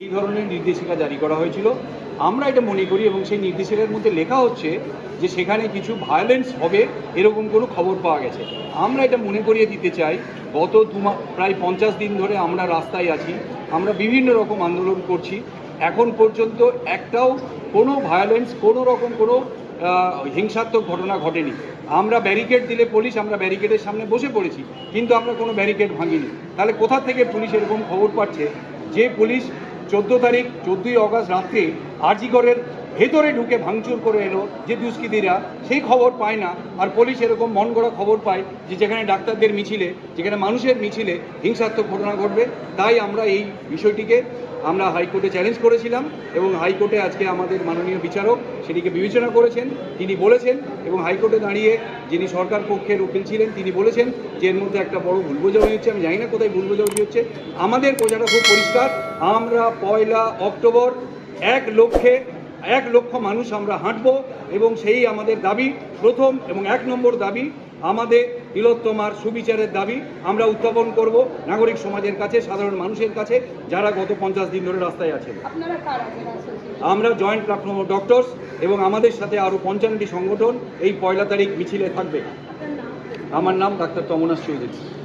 এই ধরনের নির্দেশিকা জারি করা হয়েছিল। আমরা এটা মনে করি এবং সেই নির্দেশিকার মধ্যে লেখা হচ্ছে যে সেখানে কিছু ভায়োলেন্স হবে এরকম কোনো খবর পাওয়া গেছে। আমরা এটা মনে করিয়ে দিতে চাই, গত দু প্রায় পঞ্চাশ দিন ধরে আমরা রাস্তায় আছি, আমরা বিভিন্ন রকম আন্দোলন করছি। এখন পর্যন্ত একটাও কোনো ভায়োলেন্স কোনো রকম কোনো হিংসাত্মক ঘটনা ঘটেনি। আমরা ব্যারিকেড দিলে পুলিশ আমরা ব্যারিকেডের সামনে বসে পড়েছি, কিন্তু আমরা কোনো ব্যারিকেড ভাঙিনি। তাহলে কোথা থেকে পুলিশ এরকম খবর পাচ্ছে? যে পুলিশ চোদ্দ তারিখ চোদ্দোই অগস্ট রাত্রে আরজিগড়ের ভেতরে ঢুকে ভাঙচুর করে এলো যে দুষ্কৃতীরা, সেই খবর পায় না। আর পুলিশ এরকম মন গড়া খবর পায় যে যেখানে ডাক্তারদের মিছিলে, যেখানে মানুষের মিছিলে হিংসাত্মক ঘটনা ঘটবে। তাই আমরা এই বিষয়টিকে আমরা হাইকোর্টে চ্যালেঞ্জ করেছিলাম এবং হাইকোর্টে আজকে আমাদের মাননীয় বিচারক সেটিকে বিবেচনা করেছেন। তিনি বলেছেন এবং হাইকোর্টে দাঁড়িয়ে যিনি সরকার পক্ষের উকিল ছিলেন, তিনি বলেছেন যে এর মধ্যে একটা বড় ভুল বোঝাবুঝি হচ্ছে। আমি জানি না কোথায় ভুল বোঝাবুঝি হচ্ছে। আমাদের বোঝাটা খুব পরিষ্কার। আমরা পয়লা অক্টোবর এক লক্ষে এক লক্ষ মানুষ আমরা হাঁটবো এবং সেই আমাদের দাবি প্রথম এবং এক নম্বর দাবি আমাদের তিলোত্তমার সুবিচারের দাবি আমরা উত্থাপন করব নাগরিক সমাজের কাছে সাধারণ মানুষের কাছে যারা গত পঞ্চাশ দিন ধরে রাস্তায় আছেন? আমরা জয়েন্ট প্ল্যাটফর্ম অফ ডক্টরস এবং আমাদের সাথে আরও পঞ্চান্নটি সংগঠন এই পয়লা তারিখ মিছিলে থাকবে। আমার নাম ডাক্তার তমনাশ চৌধুরী।